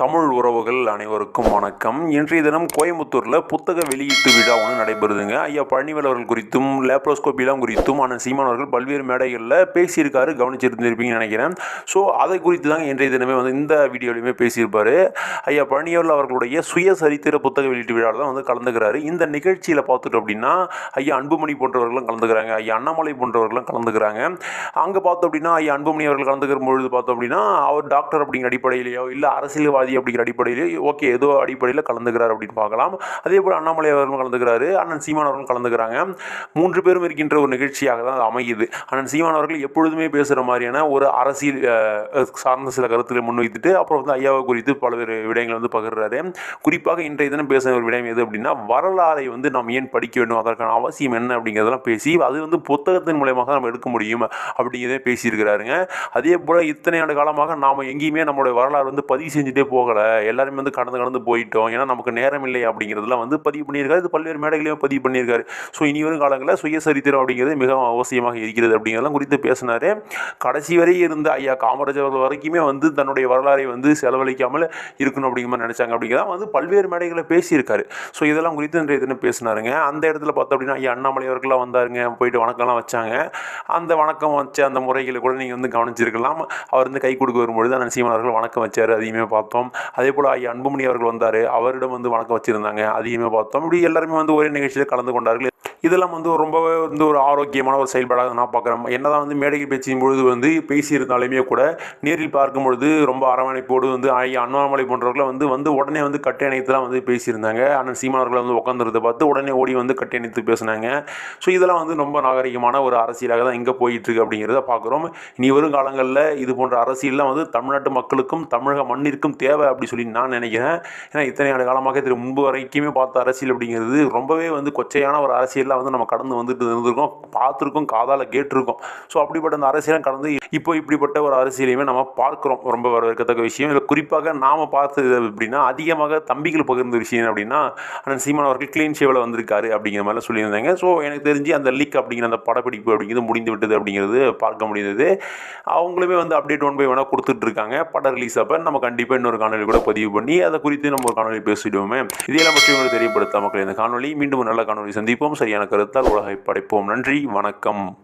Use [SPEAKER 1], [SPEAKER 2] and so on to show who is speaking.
[SPEAKER 1] தமிழ் உறவுகள் அனைவருக்கும் வணக்கம். இன்றைய தினம் கோயம்புத்தூரில் புத்தக வெளியீட்டு விழா ஒன்று நடைபெறுதுங்க. ஐயா பழனிவேல் அவர்கள் குறித்தும் லேப்ரோஸ்கோப்பிலாம் குறித்தும் ஆனால் சீமான் அவர்கள் பல்வேறு மேடைகளில் பேசியிருக்காரு கவனிச்சிருந்திருப்பீங்கன்னு நினைக்கிறேன். ஸோ அதை குறித்து தாங்க இன்றைய தினமே வந்து இந்த வீடியோலையுமே பேசியிருப்பார். ஐயா பழனிவேல் அவர்களுடைய சுயசரித்திர புத்தக வெளியீட்டு விழாவில் தான் வந்து கலந்துக்கிறாரு. இந்த நிகழ்ச்சியில் பார்த்துட்டோம் அப்படின்னா ஐயா அன்புமணி போன்றவர்களும் கலந்துக்கிறாங்க. ஐயா அண்ணாமலை போன்றவர்களும் கலந்துக்கிறாங்க. அங்கே பார்த்தோம் அப்படின்னா ஐயா அன்புமணி அவர்கள் கலந்துக்கிற பொழுது பார்த்தோம் அப்படின்னா அவர் டாக்டர் அப்படிங்கிற அடிப்படையிலேயோ இல்லை அரசியல்வாதி அப்படிங்கிற அடிப்படையில் ஓகே ஏதோ அடிப்படையில் கலந்துக்கிறார் அப்படின்னு பார்க்கலாம். அதே போல் அண்ணாமலை அவர்களும் கலந்துக்கிறாரு அண்ணன் சீமான் அவர்களும் கலந்துக்கிறாங்க. மூன்று பேரும் இருக்கின்ற ஒரு நிகழ்ச்சியாக தான் அது அமையுது. அண்ணன் சீமான் அவர்கள் எப்பொழுதுமே பேசுகிற மாதிரியான ஒரு அரசியல் சார்ந்த சில கருத்துக்களை முன்வைத்துட்டு அப்புறம் வந்து ஐயாவை குறித்து பல்வேறு விடயங்களை வந்து பகிர்றாரு. குறிப்பாக இன்றைய தினம் பேசுகிற ஒரு விடயம் எது அப்படின்னா வரலாறை வந்து நாம் ஏன் படிக்க வேண்டும்? அதற்கான அவசியம் என்ன அப்படிங்கிறதெல்லாம் பேசி அது வந்து புத்தகத்தின் மூலயமாக நம்ம எடுக்க முடியும் அப்படிங்கிறதே பேசியிருக்கிறாருங்க. அதே போல் இத்தனை ஆண்டு காலமாக நாம் எங்கேயுமே நம்மளுடைய வரலாறு வந்து பதிவு செஞ்சுட்டே போகலை எல்லாருமே வந்து கடந்து கடந்து போயிட்டோம். ஏன்னா நமக்கு நேரம் இல்லை அப்படிங்கிறதுலாம் வந்து பதிவு பண்ணியிருக்காரு. இது பல்வேறு மேடைகளையும் பதிவு பண்ணியிருக்காரு. ஸோ இனி வரும் காலங்களில் சுயசரித்திரம் அப்படிங்கிறது மிகவும் அவசியமாக இருக்கிறது அப்படிங்கிறதெல்லாம் குறித்து பேசினார். கடைசி வரை இருந்த ஐயா காமராஜர் அவர்கள் வரைக்குமே வந்து தன்னுடைய வரலாறை வந்து செலவழிக்காமல் இருக்கணும் அப்படிங்கிற மாதிரி நினச்சாங்க அப்படிங்கிறத வந்து பல்வேறு மேடைகளை பேசியிருக்காரு. ஸோ இதெல்லாம் குறித்து இன்றைய தினம் பேசினாருங்க. அந்த இடத்துல பார்த்தோம் அப்படின்னா ஐயா அண்ணாமலை அவர்கள்லாம் வந்தாருங்க. போயிட்டு வணக்கம்லாம் வச்சாங்க. அந்த வணக்கம் வச்ச அந்த முறைகளை கூட நீங்கள் வந்து கவனிச்சிருக்கலாம். அவர் வந்து கை கொடுக்க வரும்பொழுது தான் சீமான் அவர்கள் வணக்கம் வச்சார். அதையுமே பார்த்தோம். அதே போல் ஐயா அன்புமணி அவர்கள் வந்தார். அவரிடம் வந்து வணக்கம் வச்சுருந்தாங்க. அதையுமே பார்த்தோம். இப்படி எல்லாருமே வந்து ஒரே நிகழ்ச்சியில் கலந்து கொண்டார்கள். இதெல்லாம் வந்து ரொம்பவே வந்து ஒரு ஆரோக்கியமான ஒரு செயல்பாடாக நான் பார்க்குறேன். என்னதான் வந்து மேடையில் பேச்சின் பொழுது வந்து பேசியிருந்தாலுமே கூட நேரில் பார்க்கும் பொழுது ரொம்ப அரவணைப்போடு வந்து ஐயா அண்ணாமலை போன்றவர்களை வந்து வந்து உடனே வந்து கட்டி வந்து பேசியிருந்தாங்க. அண்ணன் சீமானவர்களை வந்து உட்காந்துருந்த பார்த்து உடனே ஓடி வந்து கட்டி பேசினாங்க. ஸோ இதெல்லாம் வந்து ரொம்ப நாகரிகமான ஒரு அரசியலாக தான் இங்கே போயிட்டுருக்கு அப்படிங்கிறத பார்க்குறோம். இனி வரும் காலங்களில் இது போன்ற அரசியல்லாம் வந்து தமிழ்நாட்டு மக்களுக்கும் தமிழக மண்ணிற்கும் தேவை அப்படி சொல்லி நான் நினைக்கிறேன். ஏன்னா இத்தனை ஆண்டு காலமாக திரு முன்பு வரைக்குமே பார்த்த அரசியல் அப்படிங்கிறது ரொம்பவே வந்து கொச்சையான ஒரு வந்து நம்ம கடந்து வந்துட்டு இருந்திருக்கோம் பார்த்துருக்கோம் காதால் கேட்டிருக்கோம். ஸோ அப்படிப்பட்ட அந்த அரசியலாம் கடந்து இப்போ இப்படிப்பட்ட ஒரு அரசியலையுமே நம்ம பார்க்குறோம். ரொம்ப வரவேற்கத்தக்க விஷயம். இதில் குறிப்பாக நாம் பார்த்தது அப்படின்னா அதிகமாக தம்பிகள் பகிர்ந்த விஷயம் அப்படின்னா அண்ணன் சீமான் அவர்கள் க்ளீன் ஷேவில் வந்திருக்காரு அப்படிங்கிற மாதிரிலாம் சொல்லியிருந்தாங்க. ஸோ எனக்கு தெரிஞ்சு அந்த லீக் அப்படிங்கிற அந்த படப்பிடிப்பு அப்படிங்கிறது முடிந்து விட்டது அப்படிங்கிறது பார்க்க முடிந்தது. அவங்களுமே வந்து அப்டேட் ஒன் பை ஒன்னாக கொடுத்துட்ருக்காங்க. படம் ரிலீஸ் அப்போ நம்ம கண்டிப்பாக இன்னொரு காணொலி கூட பதிவு பண்ணி அதை குறித்து நம்ம ஒரு காணொலி பேசிடுவோமே. இதெல்லாம் பற்றி உங்களுக்கு தெரியப்படுத்த மக்கள் இந்த காணொலி மீண்டும் ஒரு நல்ல காணொலி சந்திப்போம். சரியான கருத்தால் உலகை படைப்போம். நன்றி வணக்கம்.